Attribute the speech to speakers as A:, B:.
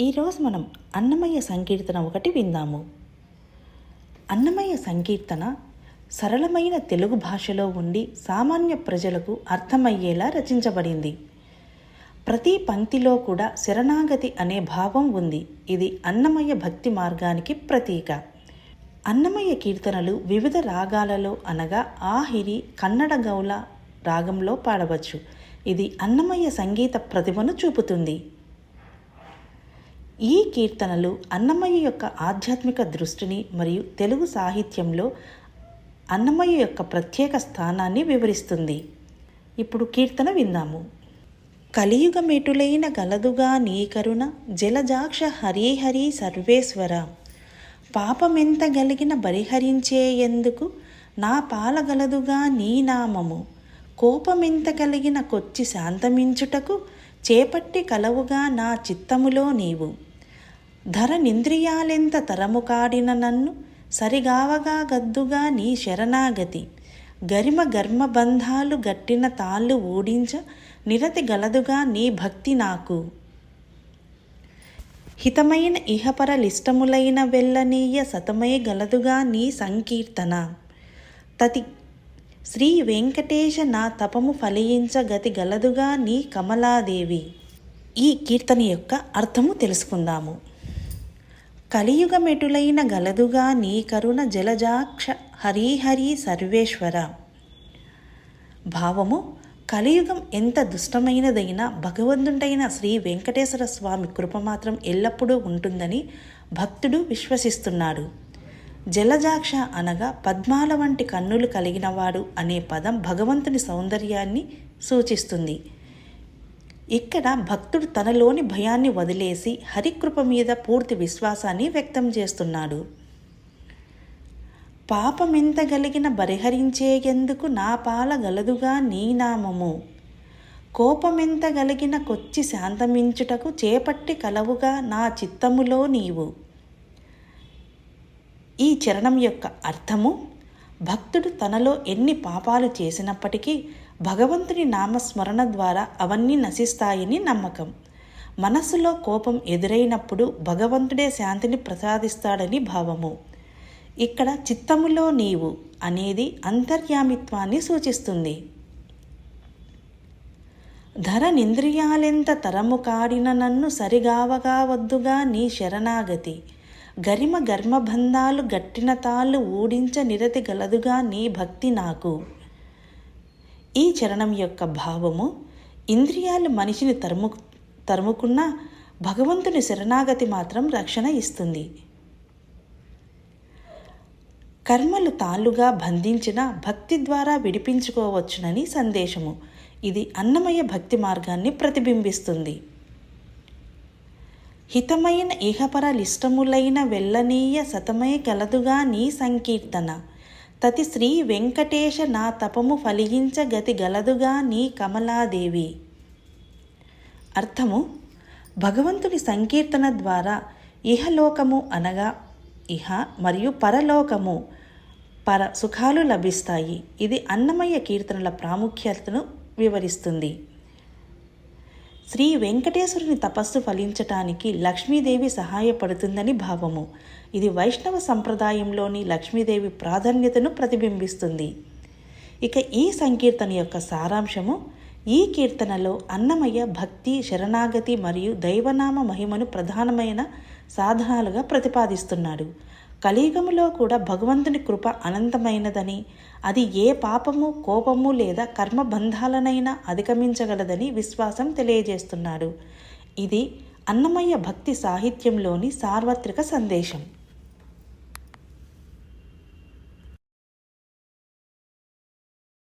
A: ఈరోజు మనం అన్నమయ్య సంకీర్తన ఒకటి విందాము. అన్నమయ్య సంకీర్తన సరళమైన తెలుగు భాషలో ఉండి సామాన్య ప్రజలకు అర్థమయ్యేలా రచించబడింది. ప్రతి పంక్తిలో కూడా శరణాగతి అనే భావం ఉంది. ఇది అన్నమయ్య భక్తి మార్గానికి ప్రతీక. అన్నమయ్య కీర్తనలు వివిధ రాగాలలో అనగా ఆహిరి కన్నడ గౌల రాగంలో పాడవచ్చు. ఇది అన్నమయ్య సంగీత ప్రతిభను చూపుతుంది. ఈ కీర్తనలు అన్నమయ్య యొక్క ఆధ్యాత్మిక దృష్టిని మరియు తెలుగు సాహిత్యంలో అన్నమయ్య యొక్క ప్రత్యేక స్థానాన్ని వివరిస్తుంది. ఇప్పుడు కీర్తన విందాము. కలియుగమెటులైన గలదుగా నీ కరుణ జలజాక్ష హరిహరి సర్వేశ్వర. పాపమెంత గలిగిన బరిహరించే ఎందుకు? నా పాలగలదుగా నీ నామము. కోపమెంత కలిగిన కొచ్చి శాంతమించుటకు చేపట్టి కలవుగా నా చిత్తములో నీవు. ధర నింద్రియాలెంత తరము కాడిన నన్ను సరిగావగా గద్దుగా నీ శరణాగతి. గరిమ గర్మ బంధాలు గట్టిన తాళ్ళు ఊడించ నిరతి గలదుగా నీ భక్తి నాకు. హితమైన ఇహపరలిష్టములైన వెళ్ళనీయ సతమై గలదుగా నీ సంకీర్తన. తతి శ్రీ వెంకటేశ నా తపము ఫలియించ గతి గలదుగా నీ కమలాదేవి. ఈ కీర్తన యొక్క అర్థము తెలుసుకుందాము. కలియుగమెటులైన గలదుగా నీ కరుణ జలజాక్ష హరిహరి సర్వేశ్వర. భావము కలియుగం ఎంత దుష్టమైనదైనా భగవంతుడైన శ్రీ వెంకటేశ్వర స్వామి కృప మాత్రం ఎల్లప్పుడూ ఉంటుందని భక్తుడు విశ్వసిస్తున్నాడు. జలజాక్ష అనగా పద్మాల వంటి కన్నులు కలిగినవాడు అనే పదం భగవంతుని సౌందర్యాన్ని సూచిస్తుంది. ఇక్కడ భక్తుడు తనలోని భయాన్ని వదిలేసి హరికృప మీద పూర్తి విశ్వాసాన్ని వ్యక్తం చేస్తున్నాడు. పాపమెంత గలిగిన బరిహరించేందుకు నా పాల గలదుగా నీ నామము. కోపమెంత గలిగిన కొచ్చి శాంతమించుటకు చేపట్టి కలవుగా నా చిత్తములో నీవు. ఈ చరణం యొక్క అర్థము భక్తుడు తనలో ఎన్ని పాపాలు చేసినప్పటికీ భగవంతుని నామస్మరణ ద్వారా అవన్నీ నశిస్తాయని నమ్మకం. మనస్సులో కోపం ఎదురైనప్పుడు భగవంతుడే శాంతిని ప్రసాదిస్తాడని భావము. ఇక్కడ చిత్తములో నీవు అనేది అంతర్యామిత్వాన్ని సూచిస్తుంది. ధర నింద్రియాలెంత తరము కాడిన నన్ను సరిగావగా వద్దుగా నీ శరణాగతి. గరిమ గర్మబంధాలు గట్టిన తాళ్ళు ఊడించ నిరతి గలదుగా నీ భక్తి నాకు. ఈ చరణం యొక్క భావము ఇంద్రియాలు మనిషిని తరుము తరుముకున్న భగవంతుని శరణాగతి మాత్రం రక్షణ ఇస్తుంది. కర్మలు తాళ్ళుగా బంధించిన భక్తి ద్వారా విడిపించుకోవచ్చునని సందేశము. ఇది అన్నమయ భక్తి మార్గాన్ని ప్రతిబింబిస్తుంది. హితమైన ఇహపరలిష్టములైన వెళ్ళనీయ సతమయ కలదుగా నీ సంకీర్తన. తతి శ్రీ వెంకటేశ నా తపము ఫలించ గతి గలదుగా నీ కమలాదేవి. అర్థము? భగవంతుని సంకీర్తన ద్వారా ఇహలోకము అనగా ఇహ మరియు పరలోకము పర సుఖాలు లభిస్తాయి. ఇది అన్నమయ్య కీర్తనల ప్రాముఖ్యతను వివరిస్తుంది. శ్రీ వెంకటేశ్వరుని తపస్సు ఫలించటానికి లక్ష్మీదేవి సహాయపడుతుందని భావము. ఇది వైష్ణవ సంప్రదాయంలోని లక్ష్మీదేవి ప్రాధాన్యతను ప్రతిబింబిస్తుంది. ఇక ఈ సంకీర్తన యొక్క సారాంశము ఈ కీర్తనలో అన్నమయ్య భక్తి శరణాగతి మరియు దైవనామ మహిమను ప్రధానమైన సాధనాలుగా ప్రతిపాదిస్తున్నాడు. కలియుగములో కూడా భగవంతుని కృప అనంతమైనదని అది ఏ పాపము కోపము లేదా కర్మబంధాలనైనా అధిగమించగలదని విశ్వాసం తెలియజేస్తున్నాడు. ఇది అన్నమయ్య భక్తి సాహిత్యంలోని సార్వత్రిక సందేశం.